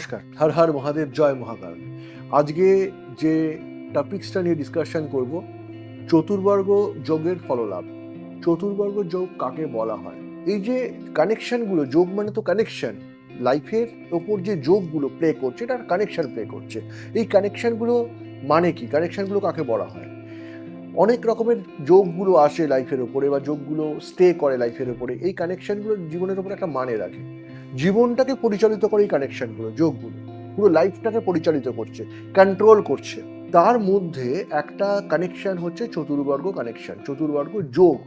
নমস্কার, হর হর মহাদেব, জয় মহাকাল। আজকে যে টপিক্সটা নিয়ে ডিসকাশন করব, চতুর্বর্গ যোগের ফললাভ। চতুর্বর্গ যোগ কাকে বলা হয়? এই যে কানেকশনগুলো যোগ মানে তো কানেকশন লাইফের ওপর যে যোগগুলো প্লে করছে, এটার কানেকশন প্লে করছে। এই কানেকশনগুলো মানে কি? কানেকশনগুলো কাকে বলা হয়? অনেক রকমের যোগগুলো আসে লাইফের ওপরে বা যোগগুলো স্টে করে লাইফের ওপরে। এই কানেকশনগুলো জীবনের ওপরে একটা মানে রাখে। জীবনটাকে পরিচালিত করে এই কানেকশনগুলো যোগগুলো। পুরো লাইফটাকে পরিচালিত করছে কন্ট্রোল করছে। তার মধ্যে একটা কানেকশন হচ্ছে চতুর্বর্গ কানেকশন চতুর্বর্গ যোগ,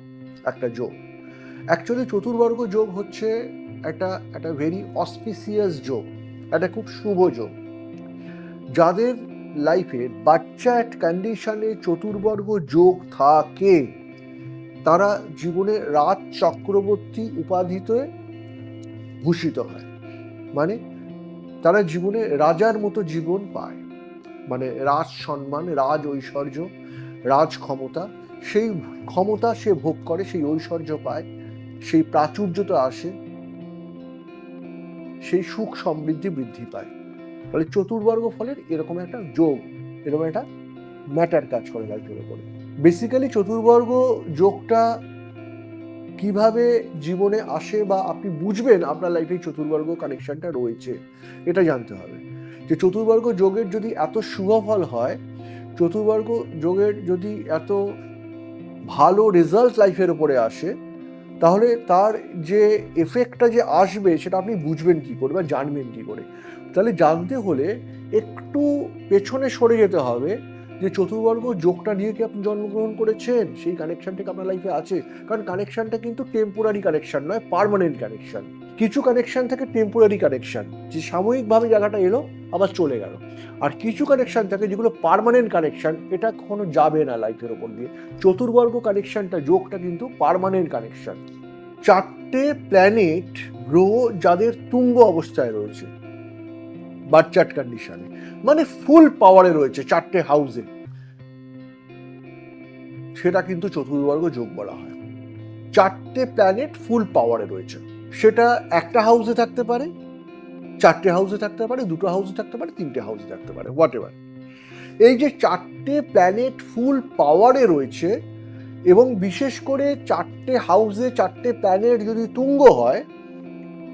একটা যোগ। অ্যাকচুয়ালি চতুর্বর্গ যোগ হচ্ছে একটা একটা ভেরি অসপিসিয়াস যোগ, একটা খুব শুভ যোগ। যাদের লাইফে বাচ্চা অ্যাট কন্ডিশনে চতুর্বর্গ যোগ থাকে, তারা জীবনে রাজ চক্রবর্তী উপাধিতে ভূষিত হয়। মানে তারা জীবনে রাজার মতো জীবন পায়। মানে রাজ সম্মান, রাজ ঐশ্বর্য, রাজ ক্ষমতা, সেই ক্ষমতা সে ভোগ করে, সেই ঐশ্বর্য পায়, সেই প্রাচুর্যতা আসে, সেই সুখ সমৃদ্ধি বৃদ্ধি পায়। ফলে চতুর্বর্গ ফলের এরকম একটা যোগ, এরকম একটা ম্যাটার কাজ করে লাইফের করে বেসিক্যালি চতুর্বর্গ যোগটা কীভাবে জীবনে আসে বা আপনি বুঝবেন আপনার লাইফে চতুর্বর্গ কানেকশনটা রয়েছে, এটা জানতে হবে। যে চতুর্বর্গ যোগের যদি এত শুভ ফল হয়, চতুর্বর্গ যোগের যদি এত ভালো রেজাল্ট লাইফের উপরে আসে, তাহলে তার যে এফেক্টটা যে আসবে সেটা আপনি বুঝবেন কি করে বা জানবেন কি করে। তাহলে জানতে হলে একটু পেছনে সরে যেতে হবে যে চতুর্বর্গ যোগটা নিয়ে কি আপনি জন্মগ্রহণ করেছেন? সেই কানেকশনটা কি আপনার লাইফে আছে। কারণ কানেকশনটা কিন্তু টেম্পোরারি কানেকশন নয় পার্মানেন্ট কানেকশন কিছু কানেকশন থাকে টেম্পোরারি কানেকশন যে সাময়িকভাবে জায়গাটা এলো, আবার চলে গেল। আর কিছু কানেকশন থাকে যেগুলো পারমানেন্ট কানেকশান এটা কখনো যাবে না লাইফের ওপর দিয়ে। চতুর্বর্গ কানেকশনটা যোগটা কিন্তু পারমানেন্ট কানেকশান চারটে প্ল্যানেট গ্রহ যাদের তুঙ্গ অবস্থায় রয়েছে। বার্চার্ট কন্ডিশনে মানে ফুল পাওয়ারে রয়েছে চারটে হাউসে সেটা কিন্তু চতুর্বর্গ যোগ বলা হয়। চারটে প্ল্যানেট ফুল পাওয়ারে রয়েছে। সেটা একটা হাউসে থাকতে পারে, চারটে হাউসে থাকতে পারে, দুটো হাউসে থাকতে পারে, তিনটে হাউসে থাকতে পারে হোয়াট এভার এই যে চারটে প্ল্যানেট ফুল পাওয়ারে রয়েছে এবং বিশেষ করে চারটে হাউসে চারটে প্ল্যানেট যদি তুঙ্গ হয়,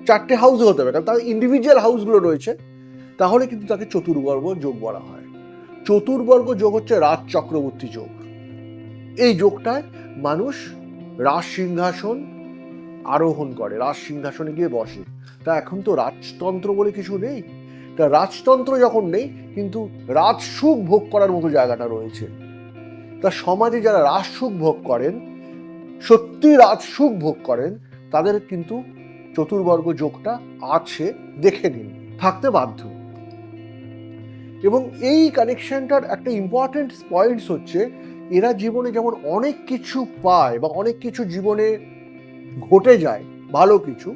চারটে হাউসে হতে হবে কারণ তার ইন্ডিভিজুয়াল হাউসগুলো রয়েছে, তাহলে কিন্তু তাকে চতুর্বর্গ যোগ বলা হয়। চতুর্বর্গ যোগ হচ্ছে রাজ চক্রবর্তী যোগ। এই যোগটায় মানুষ রাজ সিংহাসন আরোহণ করে, রাজ সিংহাসনে গিয়ে বসে। তা এখন তো রাজতন্ত্র বলে কিছু নেই। তা রাজতন্ত্র যখন নেই, কিন্তু রাজসুখ ভোগ করার মতো জায়গাটা রয়েছে। তা সমাজে যারা রাজসুখ ভোগ করেন সত্যি রাজসুখ ভোগ করেন, তাদের কিন্তু চতুর্বর্গ যোগটা আছে, দেখে নিন, থাকতে বাধ্য। এবং এই কানেকশনটার একটা ইম্পর্টেন্ট পয়েন্টস হচ্ছে এরা জীবনে যেমন অনেক কিছু পায় বা অনেক কিছু জীবনে ঘটে যায়, ভালো কিছু,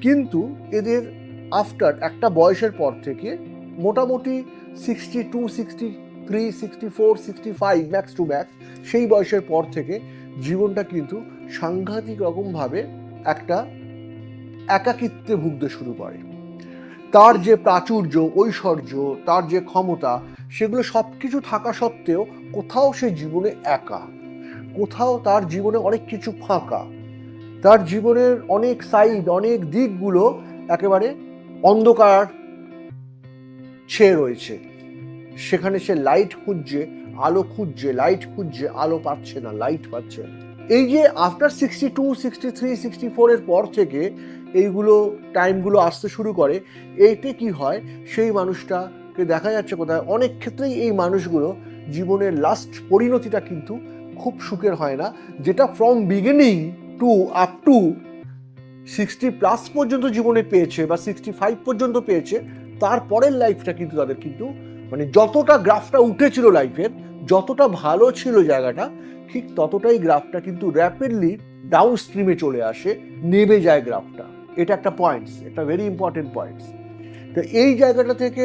কিন্তু এদের আফটার একটা বয়সের পর থেকে মোটামুটি sixty to sixty three sixty four sixty five max to max সেই বয়সের পর থেকে জীবনটা কিন্তু সাংঘাতিক রকমভাবে একটা একাকিত্বে ভুগতে শুরু করে। তার যে প্রাচুর্য, ঐশ্বর্য, তার যে ক্ষমতা সেগুলো সব কিছু থাকা সত্ত্বেও কোথাও সে জীবনে একা। কোথাও তার জীবনে অনেক কিছু ফাঁকা। তার জীবনের অনেক সাইড অনেক দিকগুলো একেবারে অন্ধকার ছেয়ে রয়েছে। সেখানে সে লাইট খুঁজছে, আলো খুঁজছে লাইট খুঁজছে, আলো পাচ্ছে না লাইট পাচ্ছে না। এই যে after sixty two sixty three sixty ফোরের পর থেকে এইগুলো টাইমগুলো আসতে শুরু করে এইতে কি হয়? সেই মানুষটাকে দেখা যাচ্ছে কোথায়, অনেক ক্ষেত্রেই এই মানুষগুলো জীবনের লাস্ট পরিণতিটা কিন্তু খুব সুখের হয় না, যেটা from beginning to up to sixty plus পর্যন্ত জীবনে পেয়েছে বা সিক্সটি ফাইভ পর্যন্ত পেয়েছে তারপরের লাইফটা কিন্তু তাদের কিন্তু মানে যতটা গ্রাফটা উঠেছিল লাইফের যতটা ভালো ছিল জায়গাটা, ঠিক ততটাই গ্রাফটা কিন্তু র্যাপিডলি ডাউন স্ট্রিমে চলে আসে, নেমে যায় গ্রাফটা এটা একটা পয়েন্টস একটা ভেরি ইম্পর্টেন্ট পয়েন্টস তো এই জায়গাটা থেকে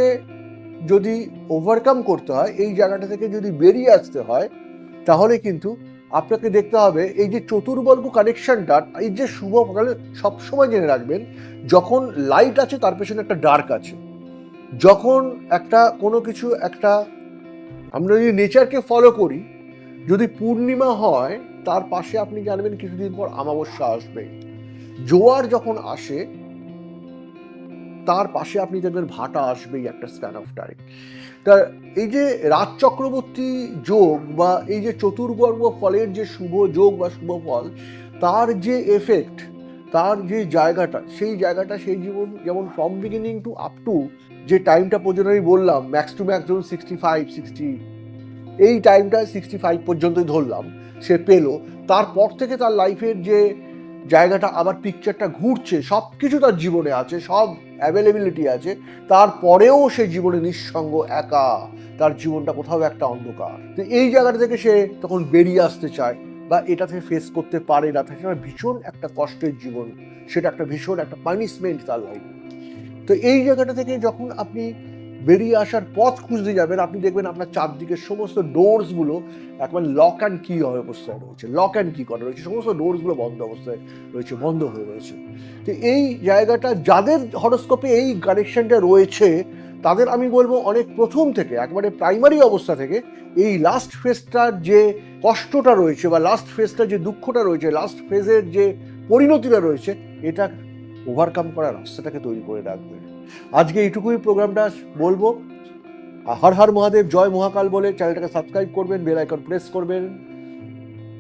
যদি ওভারকাম করতে হয়, এই জায়গাটা থেকে যদি বেরিয়ে আসতে হয়, তাহলে কিন্তু আপনাকে দেখতে হবে এই যে চতুর্বর্গ কানেকশনটা এই যে শুভ সকালে সবসময় জেনে রাখবেন, যখন লাইট আছে তার পেছনে একটা ডার্ক আছে। যখন একটা কোনো কিছু একটা, আমরা যদি নেচারকে ফলো করি, যদি পূর্ণিমা হয়, তার পাশে আপনি জানবেন কিছুদিন পর অমাবস্যা আসবে। জোয়ার যখন আসে তার পাশে আপনি দেখবেন ভাটা আসবেই একটা স্প্যান অফ টাইম তা এই যে রাজ চক্রবর্তী যোগ বা এই যে চতুর্বর্গ ফলের যে শুভ যোগ বা শুভ ফল, তার যে এফেক্ট তার যে জায়গাটা, সেই জায়গাটা সেই জীবন যেমন from beginning to up to যে টাইমটা পর্যন্ত আমি বললাম ম্যাক্স টু ম্যাক্স ধরুন সিক্সটি ফাইভ সিক্সটি এই টাইমটা সিক্সটি ফাইভ পর্যন্তই ধরলাম, সে পেল। তারপর থেকে তার লাইফের যে জায়গাটা আবার পিকচারটা ঘুরছে সব কিছু তার জীবনে আছে, সব অ্যাভেলেবিলিটি আছে, তারপরেও সে জীবনে নিঃসঙ্গ একা, তার জীবনটা কোথাও একটা অন্ধকার। তো এই জায়গাটা থেকে সে তখন বেরিয়ে আসতে চায় বা এটা থেকে ফেস করতে পারে না থাকে ভীষণ একটা কষ্টের জীবন, সেটা একটা ভীষণ একটা পানিশমেন্ট তার লাইফে তো এই জায়গাটা থেকে যখন আপনি বেরিয়ে আসার পথ খুঁজতে যাবেন, আপনি দেখবেন আপনার চারদিকের সমস্ত ডোরসগুলো একবার লক অ্যান্ড কি অবস্থায় রয়েছে। লক অ্যান্ড কি করা রয়েছে। সমস্ত ডোরসগুলো বন্ধ অবস্থায় রয়েছে, বন্ধ হয়ে রয়েছে। তো এই জায়গাটা যাদের হরস্কোপে এই কানেকশনটা রয়েছে, তাদের আমি বলব অনেক প্রথম থেকে, একবারে প্রাইমারি অবস্থা থেকে এই লাস্ট ফেজটার যে কষ্টটা রয়েছে বা লাস্ট ফেজটার যে দুঃখটা রয়েছে লাস্ট ফেজের যে পরিণতিটা রয়েছে, এটা ওভারকাম করার রাস্তাটাকে তৈরি করে রাখবে। আজকে এইটুকুই প্রোগ্রামটা বলব। হর হর মহাদেব, জয় মহাকাল বলে চ্যানেলটাকে সাবস্ক্রাইব করবেন, বেল আইকন প্রেস করবেন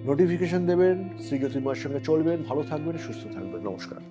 নোটিফিকেশন দেবেন শ্রী জ্যোতির্ময়ের সঙ্গে চলবেন, ভালো থাকবেন, সুস্থ থাকবেন, নমস্কার।